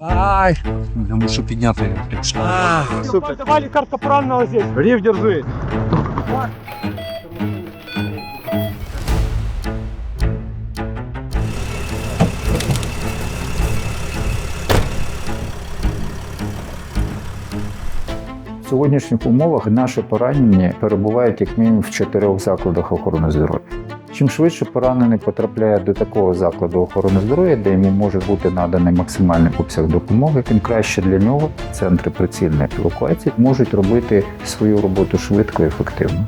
Ай! Я мушу підняти. А, Супер. Давай карту пораненого здесь. Рив, держи. В сьогоднішніх умовах наші поранені перебувають як мінімум в чотирьох закладах охорони здоров'я. Чим швидше поранений потрапляє до такого закладу охорони здоров'я, де йому може бути наданий максимальний обсяг допомоги, тим краще для нього центри прицільної евакуації можуть робити свою роботу швидко і ефективно.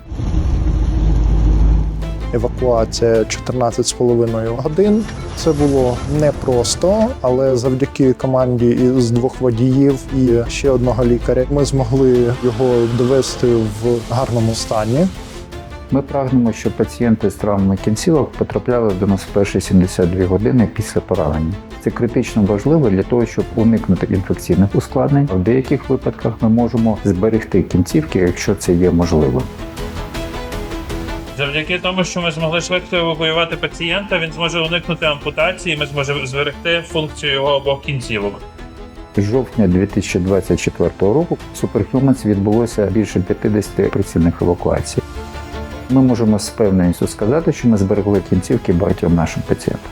евакуація 14,5 годин. Це було непросто, але завдяки команді із двох водіїв і ще одного лікаря ми змогли його довести в гарному стані. Ми прагнемо, щоб пацієнти з травмами кінцівок потрапляли до нас в перші 72 години після поранення. Це критично важливо для того, щоб уникнути інфекційних ускладнень. В деяких випадках ми можемо зберегти кінцівки, якщо це є можливо. Завдяки тому, що ми змогли швидко евакуювати пацієнта, він зможе уникнути ампутації, ми зможемо зберегти функцію його обох кінцівок. З жовтня 2024 року в Superhumans відбулося більше 50 прицільних евакуацій. Ми можемо з певненістю сказати, що ми зберегли кінцівки багатьом нашим пацієнтам.